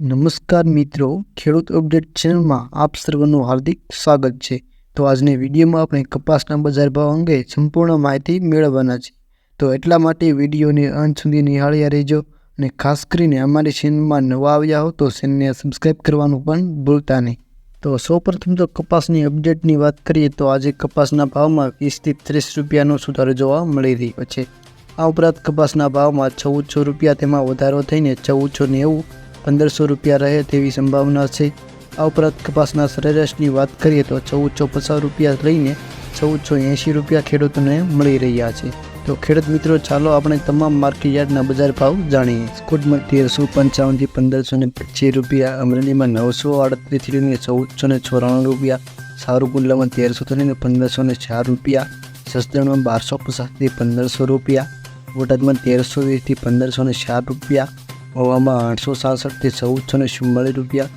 નમસ્કાર મિત્રો, ખેડૂત અપડેટ ચેનલમાં આપ સર્વનું હાર્દિક સ્વાગત છે. તો આજની વિડીયોમાં આપણે કપાસના બજાર ભાવ અંગે સંપૂર્ણ માહિતી મેળવવાના છે. તો એટલા માટે વિડીયોને અંત સુધી નિહાળ્યા રહેજો અને ખાસ કરીને અમારી ચેનલમાં નવા આવ્યા હો તો ચેનલને સબસ્ક્રાઈબ કરવાનું પણ ભૂલતા નહીં. તો સૌપ્રથમ તો કપાસની અપડેટની વાત કરીએ તો આજે કપાસના ભાવમાં વીસથી ત્રીસ રૂપિયાનો સુધારો જોવા મળી રહ્યો છે. આ ઉપરાંત કપાસના ભાવમાં ચૌદસો રૂપિયા તેમાં વધારો થઈને ચૌદસો નેવું પંદરસો રૂપિયા રહે તેવી સંભાવના છે. આ ઉપરાંત કપાસના સરેરાશની વાત કરીએ તો ચૌદસો પચાસ રૂપિયા લઈને ચૌદસો એંશી રૂપિયા ખેડૂતોને મળી રહ્યા છે. તો ખેડૂત મિત્રો, ચાલો આપણે તમામ માર્કેટ યાર્ડના બજાર ભાવ જાણીએ. સ્કૂટમાં તેરસો પંચાવનથી પંદરસો ને પચીસ રૂપિયા, અમરેલીમાં નવસો આડત્રીસથી લઈને ચૌદસો ને ચોરાણું રૂપિયા સારુકુલ્લામાં તેરસોથી લઈને પંદરસો ને ચાર રૂપિયા સસદણમાં બારસો પચાસથી પંદરસો રૂપિયા, બોટાદમાં તેરસો વીસથી પંદરસો ને ચાર રૂપિયા મહુવામાં આઠસો સાસઠથી ચૌદસો ને ચુમ્માળીસ રૂપિયા,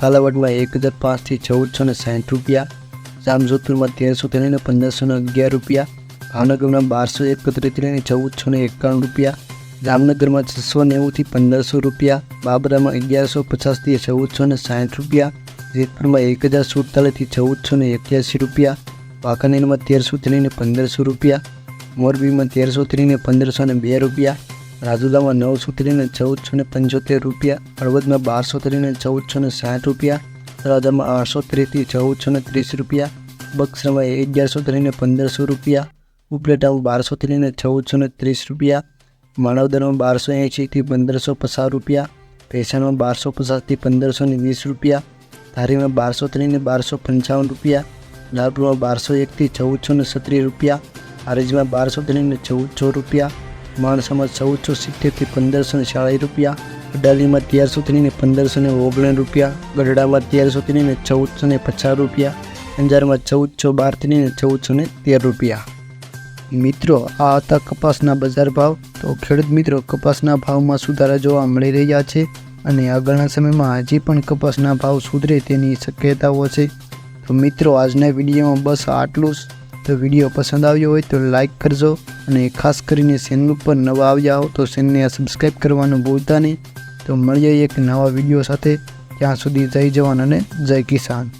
કાલાવડમાં એક હજાર પાંચથી ચૌદસો ને સાઠ રૂપિયા, જામજોધપુરમાં તેરસો લઈને પંદરસો ને અગિયાર રૂપિયા, ભાવનગરમાં બારસો એકત્રીસથી ચૌદસો ને એકાણું રૂપિયા, જામનગરમાં છસો નેવુંથી પંદરસો રૂપિયા, બાબરામાં અગિયારસો પચાસથી ચૌદસો ને સાઠ રૂપિયા, જેતપુરમાં એક હજાર સુડતાલીસથી ચૌદસો ને એક્યાસી રૂપિયા, વાંકાનેરમાં તેરસોથી લઈને પંદરસો રૂપિયા, મોરબીમાં તેરસો લઈને પંદરસો ને બે રૂપિયા રાજુલામાં નવસો ત્રીને ચૌદસો ને પંચોતેર રૂપિયા, હળવદમાં બારસો ત્રીને ચૌદસો ને સાઠ રૂપિયા, તળાજામાં આઠસો ત્રીસથી ચૌદસો ને ત્રીસ રૂપિયા, બક્સરમાં અગિયારસો ત્રીને પંદરસો રૂપિયા, ઉપલેટામાં બારસો ત્રીને ચૌદસો ને ત્રીસ રૂપિયા માનવદરમાં બારસો એંશીથી પંદરસો પચાસ રૂપિયા, ભેસાણમાં બારસો પચાસથી પંદરસો ને વીસ રૂપિયા, ધારીમાં બારસો ત્રીને બારસો પંચાવન રૂપિયા લાલપુરમાં બારસો એકથી ચૌદસો ને સત્રીસ રૂપિયા, હારીજમાં બારસો ત્રીને ચૌદસો રૂપિયા માણસામાં ચૌદસો સિત્તેરથી પંદરસો ને ચાળીસ રૂપિયા, અડાલીમાં તેરસોથી લઈને પંદરસો ને ઓગણ રૂપિયા, ગઢડામાં તેરસોથી ને ચૌદસો ને પચાસ રૂપિયા, અંજારમાં ચૌદસો બારથી ને ચૌદસો ને તેર રૂપિયા. મિત્રો, આ હતા કપાસના બજાર ભાવ. તો ખેડૂત મિત્રો, કપાસના ભાવમાં સુધારા જોવા મળી રહ્યા છે અને આગળના સમયમાં હજી પણ કપાસના ભાવ સુધરે તેની શક્યતાઓ છે. તો મિત્રો, આજના વિડીયોમાં બસ આટલું જ. તો વીડિયો પસંદ આવ્યો હોય તો લાઇક કરજો અને ખાસ કરીને ચેનલ ઉપર નવા આવ્યા હો તો ચેનલને સબસ્ક્રાઈબ કરવાનું ભૂલતા નહીં. તો મળીએ એક નવા વીડિયો સાથે. ત્યાં સુધી જય જવાન અને જય કિસાન.